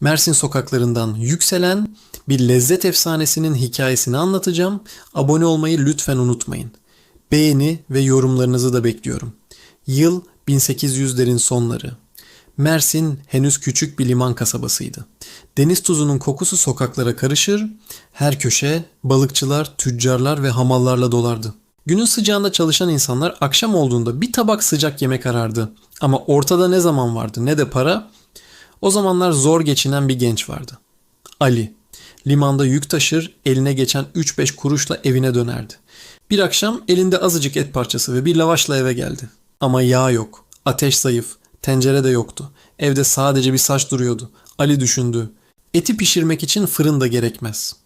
Mersin sokaklarından yükselen bir lezzet efsanesinin hikayesini anlatacağım. Abone olmayı lütfen unutmayın. Beğeni ve yorumlarınızı da bekliyorum. Yıl 1800'lerin sonları. Mersin henüz küçük bir liman kasabasıydı. Deniz tuzunun kokusu sokaklara karışır, her köşe balıkçılar, tüccarlar ve hamallarla dolardı. Günün sıcağında çalışan insanlar akşam olduğunda bir tabak sıcak yemek arardı. Ama ortada ne zaman vardı ne de para. O zamanlar zor geçinen bir genç vardı. Ali. Limanda yük taşır, eline geçen 3-5 kuruşla evine dönerdi. Bir akşam elinde azıcık et parçası ve bir lavaşla eve geldi. Ama yağ yok, ateş zayıf, tencere de yoktu. Evde sadece bir saç duruyordu. Ali düşündü. Eti pişirmek için fırın da gerekmez.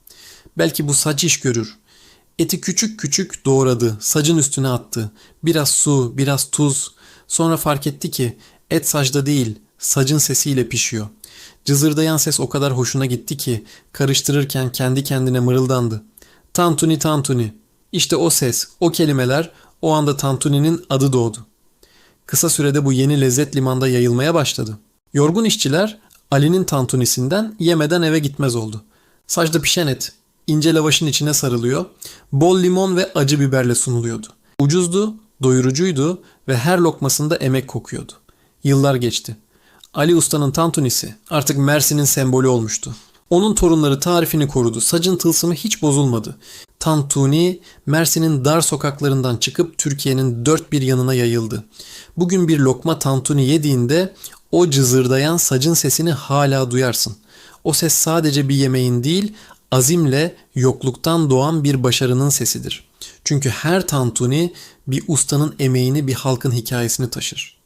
Belki bu saç iş görür. Eti küçük küçük doğradı, sacın üstüne attı. Biraz su, biraz tuz. Sonra fark etti ki et sacda değil, sacın sesiyle pişiyor. Cızırdayan ses o kadar hoşuna gitti ki karıştırırken kendi kendine mırıldandı. Tantuni tantuni. İşte o ses, o kelimeler o anda Tantuni'nin adı doğdu. Kısa sürede bu yeni lezzet limanda yayılmaya başladı. Yorgun işçiler Ali'nin tantunisinden yemeden eve gitmez oldu. Sacda pişen et ince lavaşın içine sarılıyor, bol limon ve acı biberle sunuluyordu. Ucuzdu, doyurucuydu ve her lokmasında emek kokuyordu. Yıllar geçti. Ali Usta'nın tantunisi artık Mersin'in sembolü olmuştu. Onun torunları tarifini korudu. Sacın tılsımı hiç bozulmadı. Tantuni Mersin'in dar sokaklarından çıkıp Türkiye'nin dört bir yanına yayıldı. Bugün bir lokma tantuni yediğinde o cızırdayan sacın sesini hala duyarsın. O ses sadece bir yemeğin değil, azimle yokluktan doğan bir başarının sesidir. Çünkü her tantuni bir ustanın emeğini, bir halkın hikayesini taşır.